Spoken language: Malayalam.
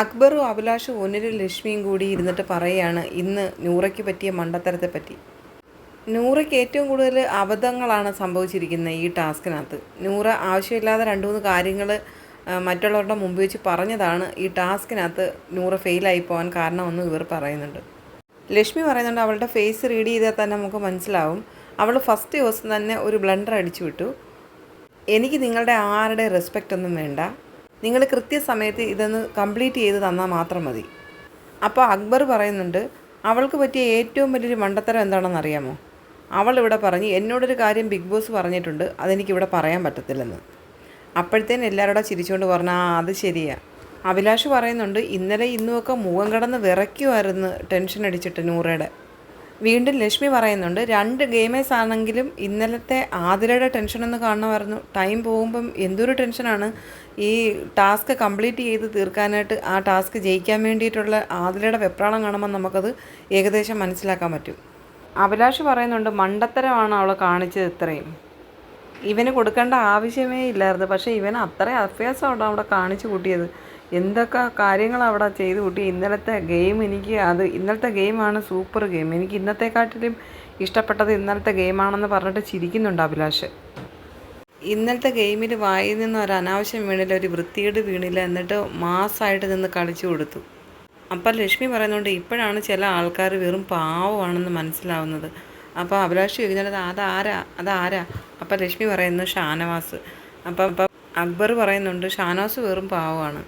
അക്ബറും അഭിലാഷും ഒന്നിലും ലക്ഷ്മിയും കൂടി ഇരുന്നിട്ട് പറയുകയാണ് ഇന്ന് നൂറയ്ക്ക് പറ്റിയ മണ്ടത്തരത്തെ പറ്റി. നൂറയ്ക്ക് ഏറ്റവും കൂടുതൽ അബദ്ധങ്ങളാണ് സംഭവിച്ചിരിക്കുന്നത് ഈ ടാസ്കിനകത്ത്. നൂറ ആവശ്യമില്ലാതെ രണ്ട് മൂന്ന് കാര്യങ്ങൾ മറ്റുള്ളവരുടെ മുമ്പ് വെച്ച് പറഞ്ഞതാണ് ഈ ടാസ്കിനകത്ത് നൂറ ഫെയിലായി പോകാൻ കാരണമെന്ന് ഇവർ പറയുന്നുണ്ട്. ലക്ഷ്മി പറയുന്നുണ്ട് അവളുടെ ഫേസ് റീഡ് ചെയ്താൽ തന്നെ നമുക്ക് മനസ്സിലാവും. അവൾ ഫസ്റ്റ് ദിവസം തന്നെ ഒരു ബ്ലണ്ടർ അടിച്ചു വിട്ടു. എനിക്ക് നിങ്ങളുടെ ആരുടെ റെസ്പെക്റ്റ് ഒന്നും വേണ്ട. നിങ്ങൾ കൃത്യസമയത്ത് ഇതൊന്ന് കംപ്ലീറ്റ് ചെയ്ത് തന്നാൽ മാത്രം മതി. അപ്പോൾ അക്ബർ പറയുന്നുണ്ട് അവൾക്ക് പറ്റിയ ഏറ്റവും വലിയൊരു മണ്ടത്തരം എന്താണെന്ന് അറിയാമോ? അവൾ ഇവിടെ പറഞ്ഞ് എന്നോടൊരു കാര്യം ബിഗ് ബോസ് പറഞ്ഞിട്ടുണ്ട് അതെനിക്കിവിടെ പറയാൻ പറ്റത്തില്ലെന്ന്. അപ്പോഴത്തേന് എല്ലാവരോടും ചിരിച്ചുകൊണ്ട് പറഞ്ഞു ആ അത് ശരിയാ. അഭിലാഷ് പറയുന്നുണ്ട് ഇന്നലെ ഇന്നുമൊക്കെ മുഖം കടന്ന് വിറയ്ക്കുമായിരുന്നു ടെൻഷൻ അടിച്ചിട്ട് നൂറയുടെ. വീണ്ടും ലക്ഷ്മി പറയുന്നുണ്ട് രണ്ട് ഗെയിമേഴ്സ് ആണെങ്കിലും ഇന്നലത്തെ ആതിരയുടെ ടെൻഷനൊന്ന് കാണണമായിരുന്നു. ടൈം പോകുമ്പം എന്തൊരു ടെൻഷനാണ് ഈ ടാസ്ക് കംപ്ലീറ്റ് ചെയ്ത് തീർക്കാനായിട്ട് ആ ടാസ്ക് ജയിക്കാൻ വേണ്ടിയിട്ടുള്ള ആതിരയുടെ വെപ്രാളം കാണുമ്പോൾ നമുക്കത് ഏകദേശം മനസ്സിലാക്കാൻ പറ്റും. അഭിലാഷ് പറയുന്നുണ്ട് മണ്ടത്തരമാണ് അവളെ കാണിച്ചത് ഇത്രയും. ഇവന് കൊടുക്കേണ്ട ആവശ്യമേ ഇല്ലായിരുന്നു. പക്ഷേ ഇവൻ അത്ര അഭ്യാസമാണ് അവിടെ കാണിച്ചു കൂട്ടിയത്. എന്തൊക്കെ കാര്യങ്ങൾ അവിടെ ചെയ്തു കൂട്ടി. ഇന്നലത്തെ ഗെയിം എനിക്ക് അത് ഇന്നലത്തെ ഗെയിമാണ് സൂപ്പർ ഗെയിം എനിക്ക് ഇന്നത്തെക്കാട്ടിലും ഇഷ്ടപ്പെട്ടത് ഇന്നലത്തെ ഗെയിമാണെന്ന് പറഞ്ഞിട്ട് ചിരിക്കുന്നുണ്ട് അഭിലാഷ്. ഇന്നലത്തെ ഗെയിമിൽ വായിൽ നിന്ന് ഒരു അനാവശ്യം വീണില്ല ഒരു വൃത്തികേട് വീണില്ല എന്നിട്ട് മാസമായിട്ട് നിന്ന് കളിച്ചു കൊടുത്തു. അപ്പം ലക്ഷ്മി പറയുന്നുണ്ട് ഇപ്പോഴാണ് ചില ആൾക്കാർ വെറും പാവമാണെന്ന് മനസ്സിലാവുന്നത്. അപ്പോൾ അഭിലാഷ് ചോദിക്കുന്നത് അതാരാ അതാരാ അപ്പം ലക്ഷ്മി പറയുന്നു ഷാനവാസ്. അപ്പം അപ്പം അക്ബർ പറയുന്നുണ്ട് ഷാനവാസ് വെറും പാവമാണ്.